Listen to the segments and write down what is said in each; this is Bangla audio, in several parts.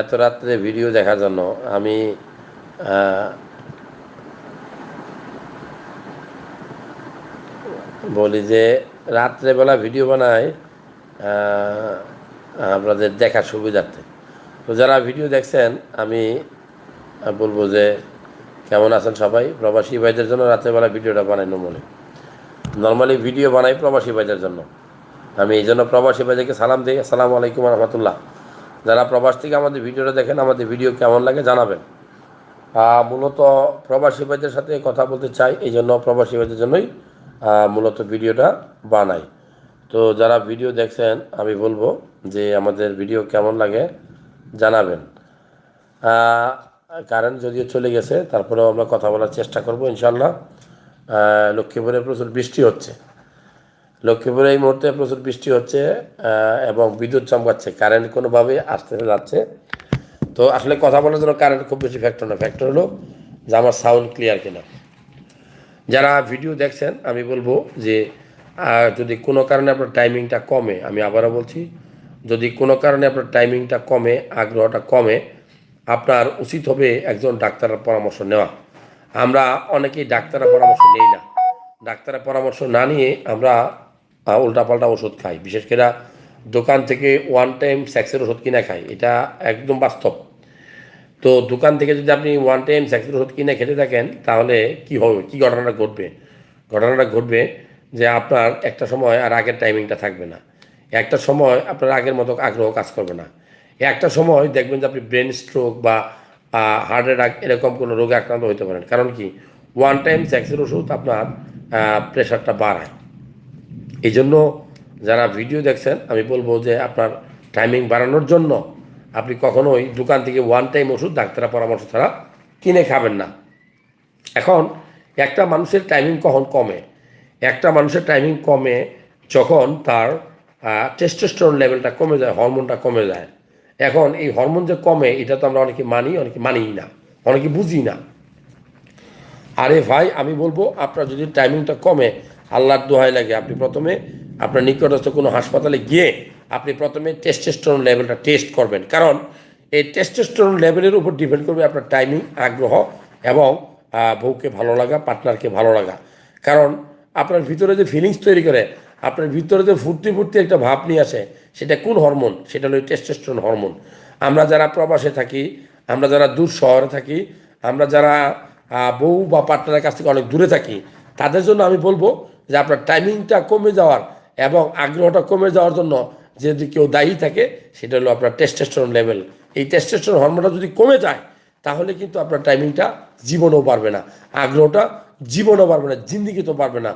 এত রাত্রে ভিডিও দেখার জন্য আমি বলি যে রাত্রেবেলা ভিডিও বানাই আপনাদের দেখার সুবিধার্থে। তো যারা ভিডিও দেখছেন, আমি বলব যে কেমন আছেন সবাই? প্রবাসী ভাইদের জন্য রাত্রেবেলা ভিডিওটা বানাই নর্মালি নর্মালি ভিডিও বানাই প্রবাসী ভাইদের জন্য। আমি এই জন্য প্রবাসী ভাইদেরকে সালাম দিই। আসসালামু আলাইকুম রহমতুল্লাহ। যারা প্রবাস থেকে আমাদের ভিডিওটা দেখেন, আমাদের ভিডিও কেমন লাগে জানাবেন। মূলত প্রবাসী ভাইদের সাথে কথা বলতে চাই, এই জন্য প্রবাসী ভাইদের জন্যই মূলত ভিডিওটা বানাই। তো যারা ভিডিও দেখছেন, আমি বলব যে আমাদের ভিডিও কেমন লাগে জানাবেন। কারেন্ট যদিও চলে গেছে, তারপরেও আমরা কথা বলার চেষ্টা করব ইনশাল্লাহ লক্ষ্মীপুরে প্রচুর বৃষ্টি হচ্ছে। লক্ষ্মীপুরে এই মুহূর্তে প্রচুর বৃষ্টি হচ্ছে এবং বিদ্যুৎ চমকাচ্ছে কারেন্ট কোনোভাবে আসতে যাচ্ছে। তো আসলে কথা বলার জন্য কারেন্ট খুব বেশি ফ্যাক্টর না ফ্যাক্টর হলো যে আমার সাউন্ড ক্লিয়ার কিনা। যারা ভিডিও দেখছেন, আমি বলব যে যদি কোনো কারণে আপনার টাইমিংটা কমে, আমি আবারও বলছি, যদি কোনো কারণে আপনার টাইমিংটা কমে, আগ্রহটা কমে, আপনার উচিত হবে একজন ডাক্তারের পরামর্শ নেওয়া। আমরা অনেকেই ডাক্তারের পরামর্শ নেই না। ডাক্তারের পরামর্শ না নিয়ে আমরা উল্টাপাল্টা ওষুধ খায়। বিশেষ করে দোকান থেকে ওয়ান টাইম স্যাক্সের ওষুধ কিনে খায়। এটা একদম বাস্তব। তো দোকান থেকে যদি আপনি ওয়ান টাইম স্যাক্সের ওষুধ কিনে খেতে থাকেন, তাহলে কি হবে? কি ঘটনাটা ঘটবে? ঘটনাটা ঘটবে যে আপনার একটা সময় আর আগের টাইমিংটা থাকবে না। একটা সময় আপনার আগের মতো আগ্রহ কাজ করবে না। একটা সময় দেখবেন যে আপনি ব্রেন স্ট্রোক বা হার্ট অ্যাটাক এরকম কোনো রোগে আক্রান্ত হতে পারেন। কারণ কি? ওয়ান টাইম স্যাক্সের ওষুধ আপনার প্রেশারটা বাড়ায়। এই জন্য যারা ভিডিও দেখছেন, আমি বলব যে আপনার টাইমিং বাড়ানোর জন্য আপনি কখনোই দোকান থেকে ওয়ান টাইম ওষুধ ডাক্তারের পরামর্শ ছাড়া কিনে খাবেন না। এখন একটা মানুষের টাইমিং কখন কমে? একটা মানুষের টাইমিং কমে যখন তার টেস্টোস্টেরন লেভেলটা কমে যায় হরমোনটা কমে যায়। এখন এই হরমোন যে কমে, এটা তো আমরা অনেকে মানি, অনেকে মানিই না, অনেকে বুঝি না। আরে ভাই, আমি বলব আপনার যদি টাইমিংটা কমে আল্লাহর দোহাই লাগে। আপনি প্রথমে আপনার নিকটস্থ কোনো হাসপাতালে গিয়ে আপনি প্রথমে টেস্টেস্টোরন লেভেলটা টেস্ট করবেন। কারণ এই টেস্টেস্টোরন লেভেলের উপর ডিপেন্ড করবে আপনার টাইমিং আগ্রহ এবং বউকে ভালো লাগা পার্টনারকে ভালো লাগা। কারণ আপনার ভিতরে যে ফিলিংস তৈরি করে, আপনার ভিতরে যে ফুর্তি ফুর্তি একটা ভাব নিয়ে আসে, সেটা কোন হরমোন সেটা হলো টেস্টেস্টোরন হরমোন আমরা যারা প্রবাসে থাকি, আমরা যারা দূর শহরে থাকি, আমরা যারা বউ বা পার্টনারের কাছ থেকে অনেক দূরে থাকি, তাদের জন্য আমি বলব যে আপনার টাইমিংটা কমে যাওয়ার এবং আগ্রহটা কমে যাওয়ার জন্য যদি কেউ দায়ী থাকে, সেটা হলো আপনার টেস্টেস্টোরন লেভেল এই টেস্টেস্টোরন হরমোনটা যদি কমে যায়, তাহলে কিন্তু আপনার টাইমিংটা জীবনেও পারবে না। আগ্রহটা জীবনেও পারবে না, জিন্দিগি তো পারবে না।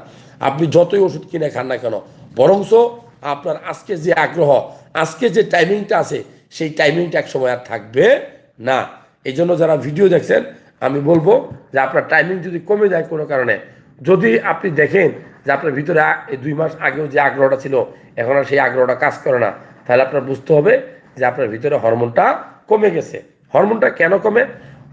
আপনি যতই ওষুধ কিনে খান না কেন, বরংস আপনার আজকে যে আগ্রহ, আজকে যে টাইমিংটা আছে, সেই টাইমিংটা এক সময় আর থাকবে না। এই জন্য যারা ভিডিও দেখছেন, আমি বলব যে আপনার টাইমিং যদি কমে যায় কোনো কারণে, যদি আপনি দেখেন যে আপনার ভিতরে এই দুই মাস আগেও যে আগ্রহটা ছিল, এখন আর সেই আগ্রহটা কাজ করে না। তাহলে আপনার বুঝতে হবে যে আপনার ভিতরে হরমোনটা কমে গেছে। হরমোনটা কেন কমে?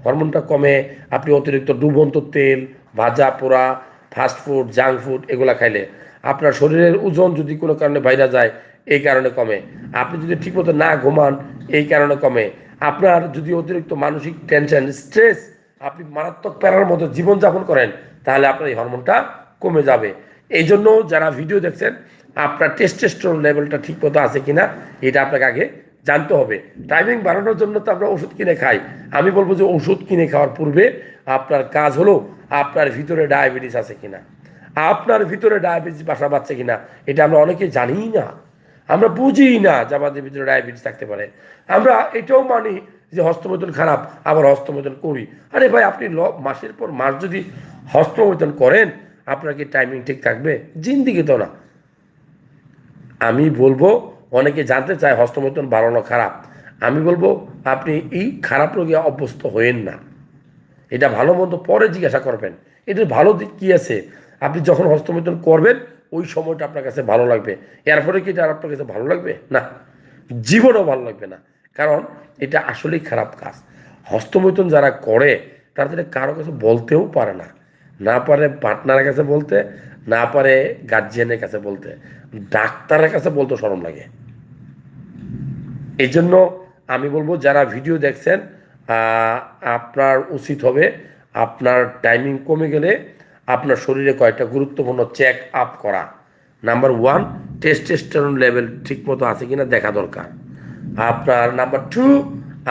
হরমোনটা কমে আপনি অতিরিক্ত ডুবন্ত তেল, ভাজা পোড়া ফাস্ট ফুড জাঙ্ক ফুড এগুলা খাইলে আপনার শরীরের ওজন যদি কোনো কারণে বাইরে যায়, এই কারণে কমে। আপনি যদি ঠিকমতো না ঘুমান, এই কারণে কমে। আপনার যদি অতিরিক্ত মানসিক টেনশন স্ট্রেস আপনি মারাত্মক প্যারার মতো জীবনযাপন করেন, তাহলে আপনার এই হরমোনটা কমে যাবে। এই জন্য যারা ভিডিও দেখছেন, আপনার টেস্টেস্টোরন লেভেলটা ঠিক মতো আছে কিনা, এটা আপনাকে আগে জানতে হবে। টাইমিং বাড়ানোর জন্য তো আমরা ওষুধ কিনে খাই। আমি বলব যে ওষুধ কিনে খাওয়ার পূর্বে আপনার কাজ হলো আপনার ভিতরে ডায়াবেটিস আছে কিনা। আপনার ভিতরে ডায়াবেটিস বাসা বাঁচছে কিনা, এটা আমরা অনেকে জানি না। আমরা বুঝি না যে আমাদের ভিতরে ডায়াবেটিস থাকতে পারে। আমরা এটাও মানি যে হস্তমৈথুন খারাপ, আবার হস্তমৈথুন করি। আরে ভাই, আপনি মাসের পর মাস যদি হস্তমৈথুন করেন আপনার কি টাইমিং ঠিক থাকবে? জিন্দিগি তো না। আমি বলব, অনেকে জানতে চায় হস্তমৈথুন বাড়ানো খারাপ। আমি বলব, আপনি এই খারাপ রোগে অভ্যস্ত হয়েন না। এটা ভালো মন্দ পরে জিজ্ঞাসা করবেন। এটার ভালো দিক কী আছে? আপনি যখন হস্তমৈথুন করবেন, ওই সময়টা আপনার কাছে ভালো লাগবে। এরপরে কি এটা আপনার কাছে ভালো লাগবে? না। জীবনও ভালো লাগবে না। কারণ এটা আসলেই খারাপ কাজ। হস্তমৈথুন যারা করে, তারা কারও কাছে বলতেও পারে না। না পারে পার্টনারের কাছে বলতে, না পারে গার্জিয়ানের কাছে বলতে, ডাক্তারের কাছে বলতে শরম লাগে। এই জন্য আমি বলব, যারা ভিডিও দেখছেন আপনার উচিত হবে, আপনার টাইমিং কমে গেলে আপনার শরীরে কয়েকটা গুরুত্বপূর্ণ চেক আপ করা। নাম্বার ওয়ান টেস্টেস্টেরন লেভেল ঠিকমতো আছে কিনা দেখা দরকার। আপনার নাম্বার টু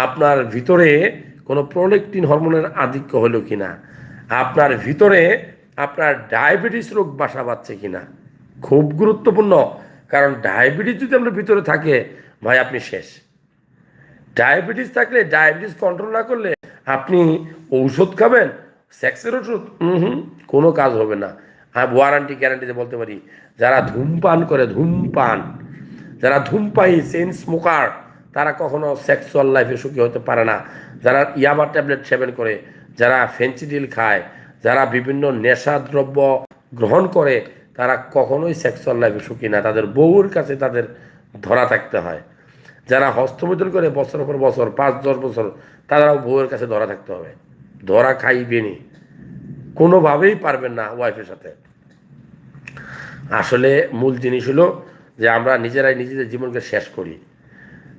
আপনার ভিতরে কোনো প্রোলেকটিন হরমোনের আধিক্য হলো কিনা। আপনার ভিতরে আপনার ডায়াবেটিস রোগ বাসা বাঁধছে কিনা? খুব গুরুত্বপূর্ণ, কারণ ডায়াবেটিস যদি আপনার ভিতরে থাকে, ভাই, আপনি শেষ। ডায়াবেটিস থাকলে, ডায়াবেটিস কন্ট্রোল না করলে আপনি ঔষধ খাবেন, সেক্সের ওষুধ হুম, কোনো কাজ হবে না। হ্যাঁ ওয়ারান্টি গ্যারান্টিতে বলতে পারি, যারা ধূমপান করে, ধূমপান, যারা ধূমপাই চেন স্মোকার তারা কখনো সেক্সুয়াল লাইফে সুখী হতে পারে না। যারা ইয়াবা ট্যাবলেট সেবন করে যারা ফেন্সিডিল খায়, যারা বিভিন্ন নেশা দ্রব্য গ্রহণ করে, তারা কখনোই সেক্সুয়াল লাইফে সুখী না। তাদের বউর কাছে তাদের ধরা থাকতে হয়। যারা হস্তমৈথুন করে বছর পর বছর, পাঁচ, দশ বছর, তারাও বউয়ের কাছে ধরা থাকতে হবে। ধরা খাইবেনি কোনোভাবেই পারবেন না ওয়াইফের সাথে। আসলে মূল জিনিস হলো যে আমরা নিজেরাই নিজেদের জীবনকে শেষ করি।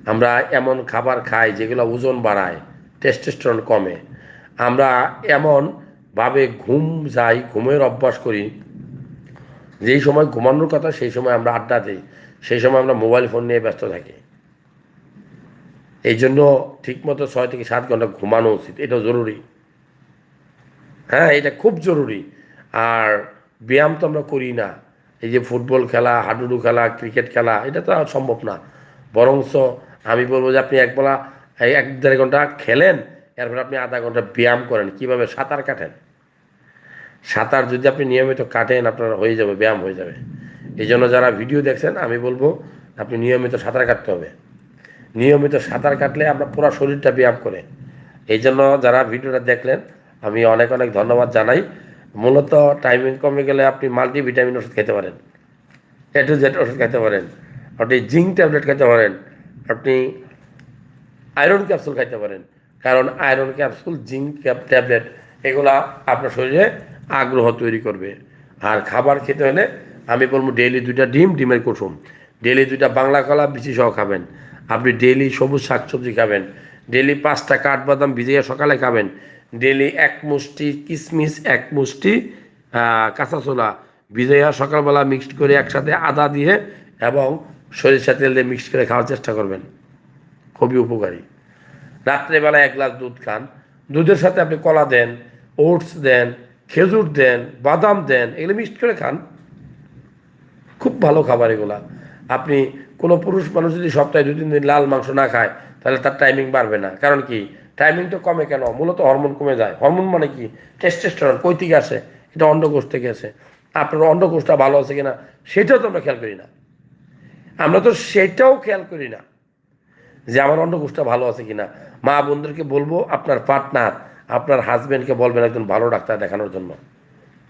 আমরা এমন খাবার খাই যেগুলো ওজন বাড়ায় টেস্টোস্টেরন কমে। আমরা এমন ভাবে ঘুম যাই, ঘুমের অভ্যাস করি, যেই সময় ঘুমানোর কথা সেই সময় আমরা আড্ডা দিই, সেই সময় আমরা মোবাইল ফোন নিয়ে ব্যস্ত থাকি। এই জন্য ঠিকমতো ছয় থেকে সাত ঘণ্টা ঘুমানো উচিত, এটা জরুরি। হ্যাঁ এটা খুব জরুরি। আর ব্যায়াম তো আমরা করি না। এই যে ফুটবল খেলা, হাডুডু খেলা, ক্রিকেট খেলা, এটা তো সম্ভব না। বরংস আমি বলব যে আপনি একবেলা এক দেড় ঘণ্টা খেলেন এরপর আপনি আধা ঘণ্টা ব্যায়াম করেন, কীভাবে? সাঁতার কাটেন। সাঁতার যদি আপনি নিয়মিত কাটেন, আপনার হয়ে যাবে, ব্যায়াম হয়ে যাবে। এই জন্য যারা ভিডিও দেখছেন, আমি বলব, আপনি নিয়মিত সাঁতার কাটতে হবে। নিয়মিত সাঁতার কাটলে আমরা পুরো শরীরটা ব্যায়াম করে। এই জন্য যারা ভিডিওটা দেখলেন, আমি অনেক অনেক ধন্যবাদ জানাই। মূলত টাইমিং কমে গেলে আপনি মাল্টি ভিটামিন ওষুধ খেতে পারেন। এ টু জেড ওষুধ খেতে পারেন। আপনি জিঙ্ক ট্যাবলেট খেতে পারেন। আপনি আয়রন ক্যাপসুল খাইতে পারেন। কারণ আয়রন ক্যাপসুল, জিঙ্ক ট্যাবলেট, এগুলা আপনার শরীরে আগ্রহ তৈরি করবে। আর খাবার খেতে হলে আমি বলব ডেইলি দুইটা ডিম, ডিমের কুসুম। ডেইলি দুইটা বাংলা কলা বিচি সহ খাবেন। আপনি ডেইলি সবুজ শাকসবজি খাবেন। ডেইলি পাঁচটা কাঠবাদাম ভিজিয়ে সকালে খাবেন। ডেইলি এক মুষ্টি কিশমিশ এক মুষ্টি কাঁচা ছোলা ভিজাইয়া সকালবেলা মিক্সড করে একসাথে আদা দিয়ে এবং সরিষা তেল দিয়ে মিক্সড করে খাওয়ার চেষ্টা করবেন। খুবই উপকারী। রাত্রেবেলা এক গ্লাস দুধ খান। দুধের সাথে আপনি কলা দেন, ওটস দেন, খেজুর দেন, বাদাম দেন, এগুলো মিক্সড করে খান। খুব ভালো খাবার এগুলা। আপনি কোনো পুরুষ মানুষ যদি সপ্তাহে দু তিন দিন লাল মাংস না খায়, তাহলে তার টাইমিং বাড়বে না। কারণ কি? টাইমিংটা কমে কেন? মূলত হরমোন কমে যায়। হরমোন মানে কি? টেস্টেস্টেরন কই থেকে আসে? এটা অন্ডকোষ থেকে আসে। আপনার অন্ডকোষটা ভালো আছে কিনা, সেটাও তো আমরা খেয়াল করি না। আমরা তো সেটাও খেয়াল করি না। যে আমার অন্ডকোষটা ভালো আছে কিনা। মা বোনদেরকে বলব, আপনার পার্টনার আপনার হাজব্যান্ডকে বলবেন একজন ভালো ডাক্তার দেখানোর জন্য।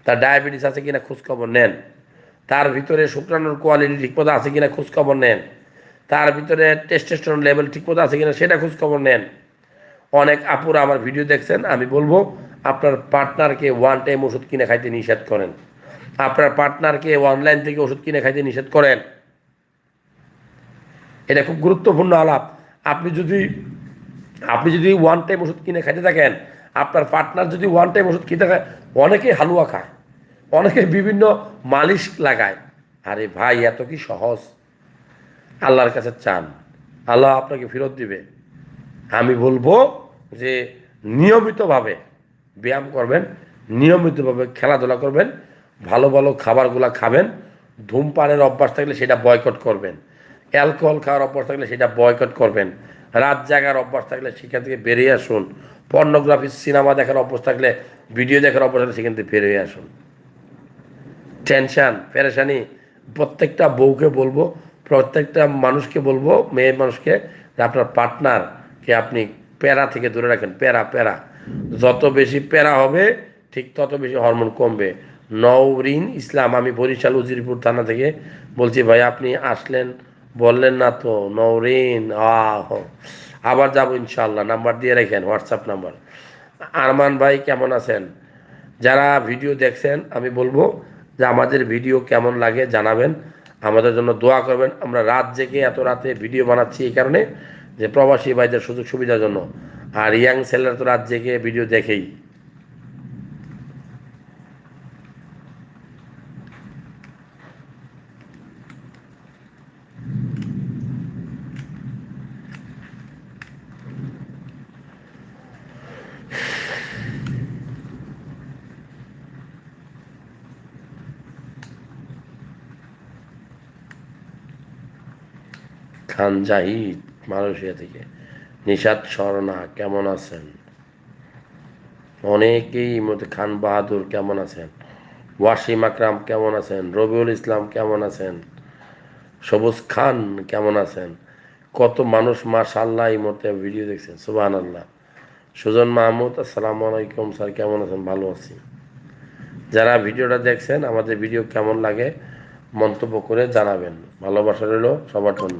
তার ডায়াবেটিস আছে কিনা খোঁজখবর নেন। তার ভিতরে শুক্রাণুর কোয়ালিটি ঠিকমতো আছে কিনা খোঁজখবর নেন। তার ভিতরে টেস্টেস্টোরন লেভেল ঠিকমতো আছে কিনা সেটা খোঁজখবর নেন। অনেক আপুরা আমার ভিডিও দেখছেন, আমি বলব, আপনার পার্টনারকে ওয়ান টাইম ওষুধ কিনে খাইতে নিষেধ করেন। আপনার পার্টনারকে অনলাইন থেকে ওষুধ কিনে খাইতে নিষেধ করেন। এটা খুব গুরুত্বপূর্ণ আলাপ। আপনি যদি আপনি যদি ওয়ান টাইম ওষুধ কিনে খাইতে থাকেন, আপনার পার্টনার যদি ওয়ান টাইম ওষুধ খেতে খায়, অনেকে হালুয়া খায়, অনেকে বিভিন্ন মালিশ লাগায়। আরে ভাই, এত কি সহজ? আল্লাহর কাছে চান। আল্লাহ আপনাকে ফেরত দিবে। আমি বলব যে নিয়মিতভাবে ব্যায়াম করবেন, নিয়মিতভাবে খেলাধুলা করবেন, ভালো ভালো খাবারগুলো খাবেন, ধূমপানের অভ্যাস থাকলে সেটা বয়কট করবেন। অ্যালকোহল খাওয়ার অভ্যাস থাকলে সেটা বয়কট করবেন। রাত জাগার অভ্যাস থাকলে সেখান থেকে বেরিয়ে আসুন। পর্নোগ্রাফি, সিনেমা দেখার অভ্যাস থাকলে, ভিডিও দেখার অভ্যাস থাকলে সেখান থেকে বেরিয়ে আসুন। টেনশন, পেরেশানি, প্রত্যেকটা বউকে বলব, প্রত্যেকটা মানুষকে বলব, মেয়ে মানুষকে, যে আপনার পার্টনারকে আপনি প্যারা থেকে দূরে রাখেন, প্যারা প্যারা। যত বেশি প্যারা হবে, ঠিক তত বেশি হরমোন কমবে। নওরিন ইসলাম, আমি বরিশাল, উজিরপুর থানা থেকে বলছি, ভাই, আপনি আসলেন বললেন, না তো, নওরিন, আহ। আবার যাব ইনশাল্লাহ নাম্বার দিয়ে রাখেন, হোয়াটসঅ্যাপ নাম্বার। আরমান ভাই, কেমন আছেন? যারা ভিডিও দেখছেন, আমি বলব যে আমাদের ভিডিও কেমন লাগে জানাবেন। আমাদের জন্য দোয়া করবেন। আমরা রাত জেগে এত রাতে ভিডিও বানাচ্ছি এই কারণে যে প্রবাসী ভাইদের সুযোগ সুবিধার জন্য। আর ইয়াং ছেলেরা তো রাত জেগে ভিডিও দেখেই। খান জাহিদ মালয়েশিয়া থেকে। নিশাদ স্বর্ণা কেমন আছেন? অনেকেই মধ্যে খান বাহাদুর কেমন আছেন? ওয়াসিম আকরাম কেমন আছেন? রবিউল ইসলাম কেমন আছেন? সবুজ খান কেমন আছেন? কত মানুষ মাশাল্লাহ এই মুহূর্তে ভিডিও দেখছেন সুবাহ আল্লাহ সুজন মাহমুদ, আসসালামু আলাইকুম, স্যার, কেমন আছেন? ভালো আছি। যারা ভিডিওটা দেখছেন, আমাদের ভিডিও কেমন লাগে, মন্তব্য করে জানাবেন। ভালোবাসা রইল সবার জন্য।